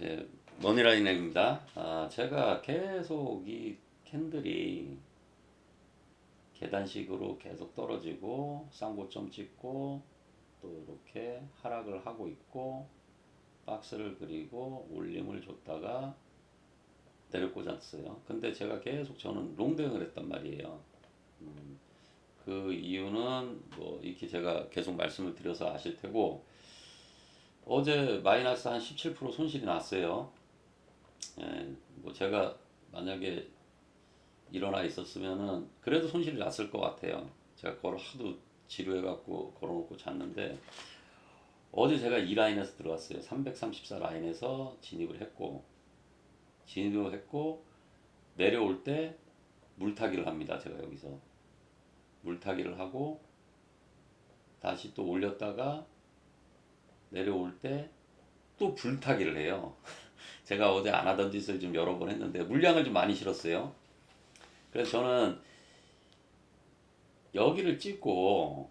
예, 머니라인입니다. 아, 제가 계속 이 캔들이 계단식으로 계속 떨어지고 쌍고점 찍고 또 이렇게 하락을 하고 있고 박스를 그리고 올림을 줬다가 내려 꽂았어요. 근데 제가 계속 저는 롱대응을 했단 말이에요. 음, 그 이유는 뭐 이렇게 제가 계속 말씀을 드려서 아실 테고 어제 마이너스 한 17% 손실이 났어요. 예, 뭐 제가 만약에 일어나 있었으면은 그래도 손실이 났을 것 같아요. 제가 그걸 하도 지루해갖고 걸어놓고 잤는데 어제 제가 이 라인에서 들어갔어요. 334 라인에서 진입을 했고 진입을 했고 내려올 때 물타기를 합니다. 제가 여기서 물타기를 하고 다시 또 올렸다가 내려올 때 또 불타기를 해요. 제가 어제 안 하던 짓을 좀 여러 번 했는데 물량을 좀 많이 실었어요. 그래서 저는 여기를 찍고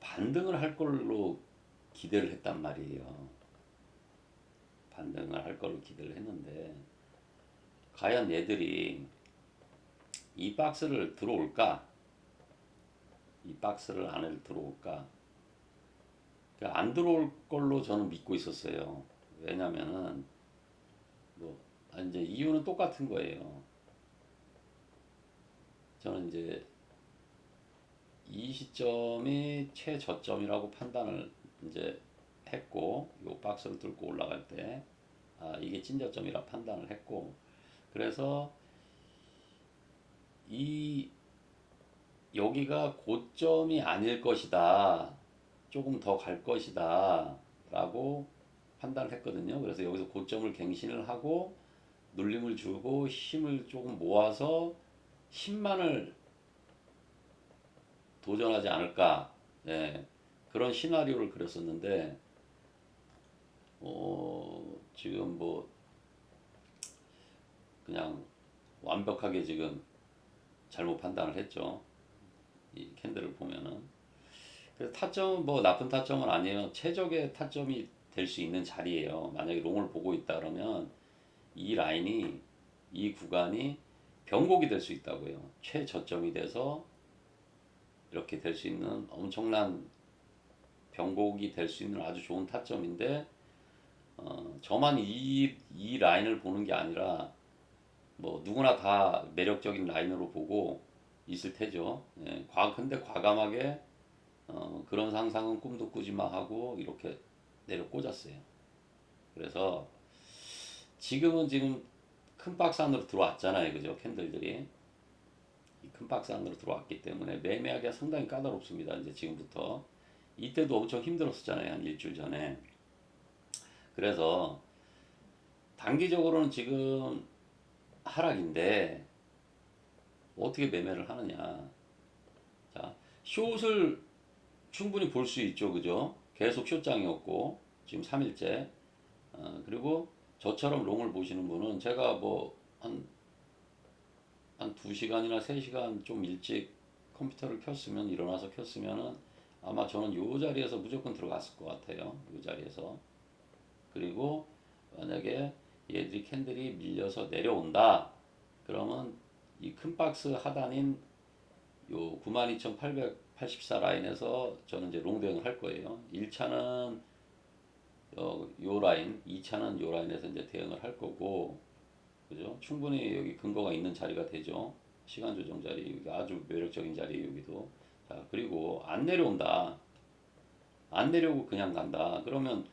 반등을 할 걸로 기대를 했단 말이에요. 반등을 할 걸로 기대를 했는데 과연 얘들이 이 박스를 들어올까? 이 박스를 안을 들어올까? 그러니까 안 들어올 걸로 저는 믿고 있었어요. 왜냐면은 뭐 아, 이제 이유는 똑같은 거예요. 저는 이제 이 시점이 최저점이라고 판단을 이제 했고 요 박스를 뚫고 올라갈 때 아, 이게 찐저점이라 판단을 했고 그래서 이 여기가 고점이 아닐 것이다. 조금 더 갈 것이다. 라고 판단을 했거든요. 그래서 여기서 고점을 갱신을 하고 눌림을 주고 힘을 조금 모아서 10만을 도전하지 않을까. 예, 그런 시나리오를 그렸었는데, 어, 지금 뭐, 그냥 완벽하게 지금 잘못 판단을 했죠. 이 캔들을 보면은. 그래서 타점 뭐 나쁜 타점은 아니에요. 최적의 타점이 될 수 있는 자리예요. 만약에 롱을 보고 있다 그러면 이 라인이 이 구간이 변곡이 될 수 있다고요. 최저점이 돼서 이렇게 될 수 있는 엄청난 변곡이 될 수 있는 아주 좋은 타점인데 어, 저만 이, 이 라인을 보는 게 아니라 뭐 누구나 다 매력적인 라인으로 보고 있을 테죠. 예, 과, 근데 과감하게 어, 그런 상상은 꿈도 꾸지 마 하고 이렇게 내려 꽂았어요. 그래서 지금은 지금 큰 박스 안으로 들어왔잖아요. 그죠? 캔들들이. 이 큰 박스 안으로 들어왔기 때문에 매매하기가 상당히 까다롭습니다. 이제 지금부터. 이때도 엄청 힘들었었잖아요. 한 일주일 전에. 그래서 단기적으로는 지금 하락인데 어떻게 매매를 하느냐. 자, 숏을 충분히 볼 수 있죠. 그죠? 계속 숏장이었고, 지금 3일째. 어, 그리고 저처럼 롱을 보시는 분은 제가 뭐, 한, 한 2시간이나 3시간 좀 일찍 컴퓨터를 켰으면, 일어나서 켰으면은 아마 저는 요 자리에서 무조건 들어갔을 것 같아요. 요 자리에서. 그리고 만약에 얘들이 캔들이 밀려서 내려온다. 그러면 이 큰 박스 하단인 요 92,884 라인에서 저는 이제 롱대응을 할 거예요. 1차는 어, 요 라인, 2차는 요 라인에서 이제 대응을 할 거고, 그죠? 충분히 여기 근거가 있는 자리가 되죠. 시간 조정 자리, 여기 아주 매력적인 자리 여기도. 자, 그리고 안 내려온다. 안 내려오고 그냥 간다. 그러면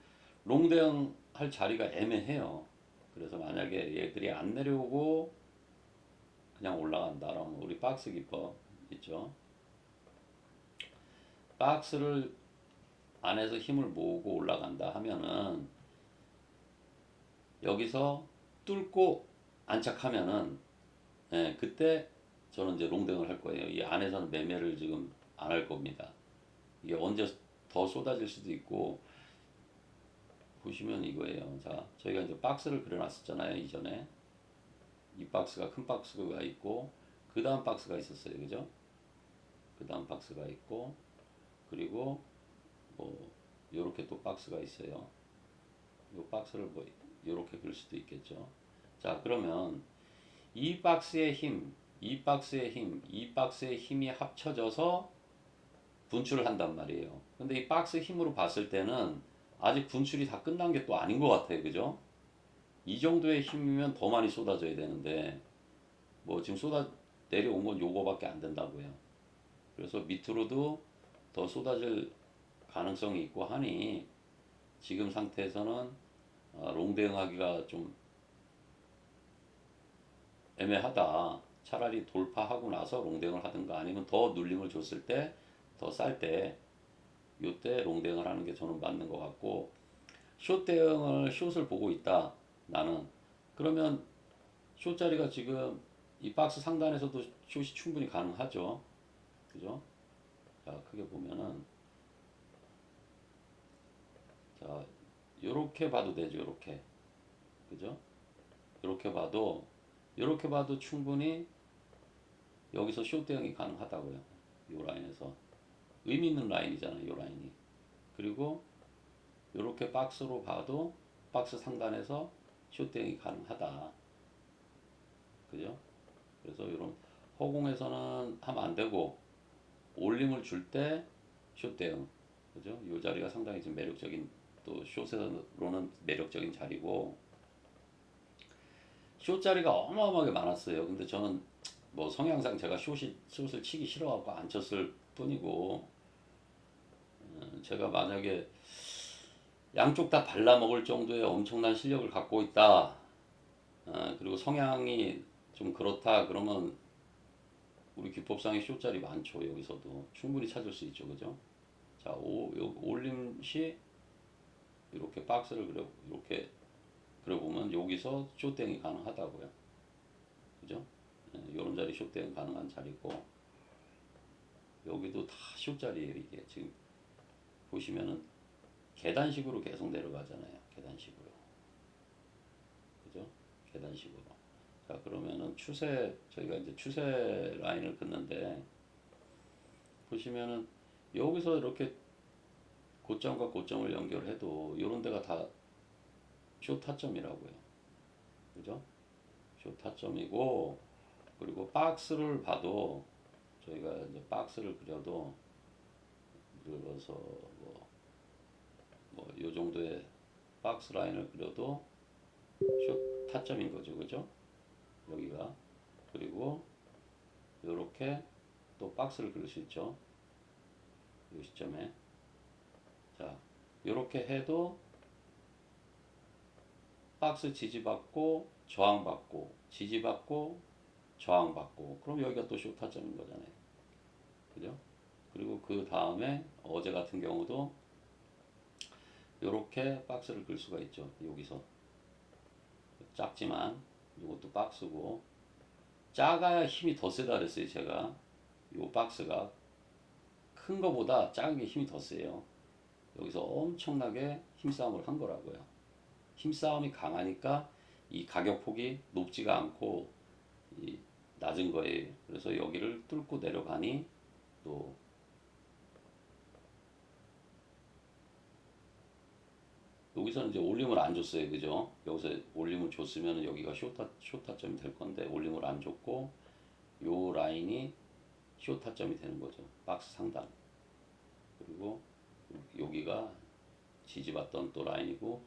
롱대응 할 자리가 애매해요. 그래서 만약에 얘들이 안 내려오고 그냥 올라간다. 그러면 우리 박스 기법 있죠. 박스를 안에서 힘을 모으고 올라간다 하면은 여기서 뚫고 안착하면은 예, 그때 저는 이제 롱댕을 할 거예요. 이 안에서는 매매를 지금 안 할 겁니다. 이게 언제 더 쏟아질 수도 있고 보시면 이거예요. 자, 저희가 이제 박스를 그려놨었잖아요. 이전에 이 박스가 큰 박스가 있고 그 다음 박스가 있었어요. 그죠? 그 다음 박스가 있고 그리고 뭐 요렇게 또 박스가 있어요. 이 박스를 뭐 이렇게 그릴 수도 있겠죠. 자 그러면 이 박스의 힘, 이 박스의 힘, 이 박스의 힘이 합쳐져서 분출을 한단 말이에요. 근데 이 박스 힘으로 봤을 때는 아직 분출이 다 끝난 게 또 아닌 것 같아요. 그죠? 이 정도의 힘이면 더 많이 쏟아져야 되는데 뭐 지금 쏟아 내려온 건 요거밖에 안 된다고요. 그래서 밑으로도 더 쏟아질 가능성이 있고 하니 지금 상태에서는 어, 롱 대응하기가 좀 애매하다. 차라리 돌파하고 나서 롱 대응을 하든가 아니면 더 눌림을 줬을 때 더 쌀 때 요때 롱 대응을 하는 게 저는 맞는 것 같고 숏 대응을 숏을 보고 있다. 나는 그러면 숏 자리가 지금 이 박스 상단에서도 숏이 충분히 가능하죠. 그죠? 자, 크게 보면은 자, 요렇게 봐도 되죠. 요렇게. 그죠? 요렇게 봐도 요렇게 봐도 충분히 여기서 숏 대응이 가능하다고요. 요 라인에서 의미 있는 라인이잖아요. 요 라인이. 그리고 요렇게 박스로 봐도 박스 상단에서 숏 대응이 가능하다. 그죠? 그래서 이런 허공에서는 하면 안 되고 올림을 줄 때 숏 대응. 그죠? 요 자리가 상당히 좀 매력적인 또 숏에서로는 매력적인 자리고 숏 자리가 어마어마하게 많았어요. 근데 저는 뭐 성향상 제가 숏이 숏을 치기 싫어갖고 안 쳤을 뿐이고 음, 제가 만약에 양쪽 다 발라먹을 정도의 엄청난 실력을 갖고 있다. 어, 그리고 성향이 좀 그렇다 그러면 우리 기법상의 숏자리 많죠. 여기서도 충분히 찾을 수 있죠. 그죠? 자 오, 요, 올림 시 이렇게 박스를 그려 이렇게 그려 보면 여기서 숏땡이 가능하다고요. 그죠? 이런 자리 숏땡 가능한 자리고 여기도 다 숏자리예요 이게. 지금 보시면은 계단식으로 계속 내려가잖아요 계단식으로. 그죠? 계단식으로 자 그러면은 추세 저희가 이제 추세 라인을 긋는데 보시면은 여기서 이렇게 고점과 고점을 연결해도 이런 데가 다 쇼 타점이라고요. 그죠? 쇼 타점이고 그리고 박스를 봐도 저희가 이제 박스를 그려도 그려서 뭐 뭐요 정도의 박스 라인을 그려도 쇼 타점인 거죠. 그죠? 여기가 그리고 이렇게 또 박스를 그릴 수 있죠. 이 시점에 자 이렇게 해도 박스 지지받고 저항받고 지지받고 저항받고 그럼 여기가 또 쇼 타점인 거잖아요. 그죠? 그리고 그 다음에 어제 같은 경우도 이렇게 박스를 그릴 수가 있죠. 여기서 작지만 이것도 박스고. 작아야 힘이 더 세다 그랬어요 제가. 이 박스가. 큰 거보다 작은 게 힘이 더 세요. 여기서 엄청나게 힘싸움을 한 거라고요. 힘싸움이 강하니까 이 가격폭이 높지가 않고 이 낮은 거예요. 그래서 여기를 뚫고 내려가니 또 여기서는 이제 올림을 안 줬어요. 그죠? 여기서 올림을 줬으면 여기가 쇼타, 쇼타점이 될 건데, 올림을 안 줬고, 요 라인이 쇼타점이 되는 거죠. 박스 상단. 그리고 여기가 지지받던 또 라인이고,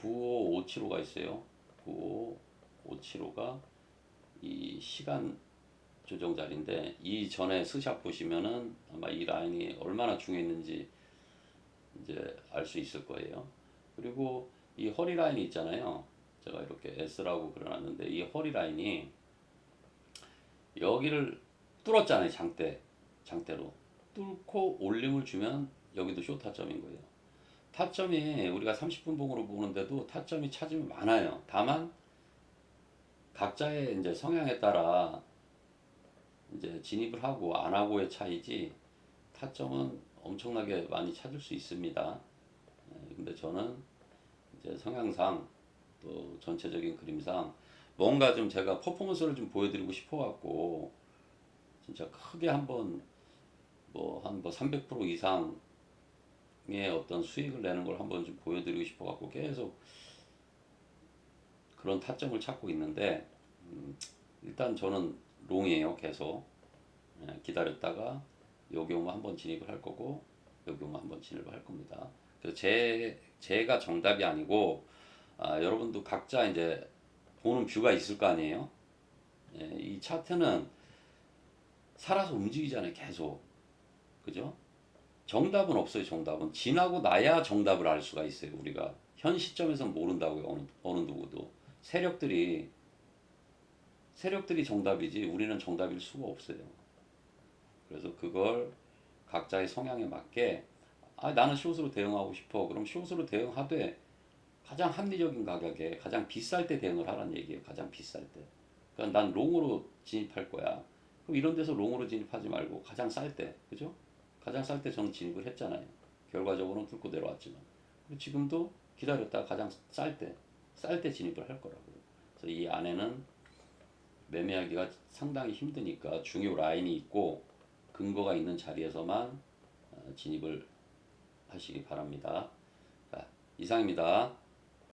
95575가 있어요. 95575가 이 시간 조정 자리인데, 이 전에 스샷 보시면은 아마 이 라인이 얼마나 중요했는지 이제 알 수 있을 거예요. 그리고 이 허리 라인이 있잖아요. 제가 이렇게 S라고 그려놨는데 이 허리 라인이 여기를 뚫었잖아요. 장대 장대로 뚫고 올림을 주면 여기도 쇼 타점인 거예요. 타점이 우리가 30분 봉으로 보는데도 타점이 찾으면 많아요. 다만 각자의 이제 성향에 따라 이제 진입을 하고 안 하고의 차이지 타점은 엄청나게 많이 찾을 수 있습니다. 네, 근데 저는 이제 성향상 또 전체적인 그림상 뭔가 좀 제가 퍼포먼스를 좀 보여드리고 싶어갖고 진짜 크게 한번 뭐 한 뭐 300% 이상 롱의 어떤 수익을 내는 걸 한번 좀 보여드리고 싶어 갖고 계속 그런 타점을 찾고 있는데 음, 일단 저는 롱이에요 계속 예, 기다렸다가 여기 오면 한번 진입을 할 거고 여기 오면 한번 진입을 할 겁니다. 그래서 제 제가 정답이 아니고 아, 여러분도 각자 이제 보는 뷰가 있을 거 아니에요. 예, 이 차트는 살아서 움직이잖아요 계속. 그죠? 정답은 없어요 정답은. 지나고 나야 정답을 알 수가 있어요 우리가. 현 시점에서는 모른다고요 어느, 어느 누구도. 세력들이 세력들이 정답이지 우리는 정답일 수가 없어요. 그래서 그걸 각자의 성향에 맞게 아 나는 숏으로 대응하고 싶어 그럼 숏으로 대응하되 가장 합리적인 가격에 가장 비쌀 때 대응을 하라는 얘기예요 가장 비쌀 때 그러니까 난 롱으로 진입할 거야 그럼 이런 데서 롱으로 진입하지 말고 가장 쌀 때 그죠? 가장 쌀 때 저는 진입을 했잖아요. 결과적으로는 뚫고 내려왔지만 그리고 지금도 기다렸다가 가장 쌀 때, 쌀 때 진입을 할 거라고요. 그래서 이 안에는 매매하기가 상당히 힘드니까 중요 라인이 있고 근거가 있는 자리에서만 어, 진입을 하시기 바랍니다. 자, 이상입니다.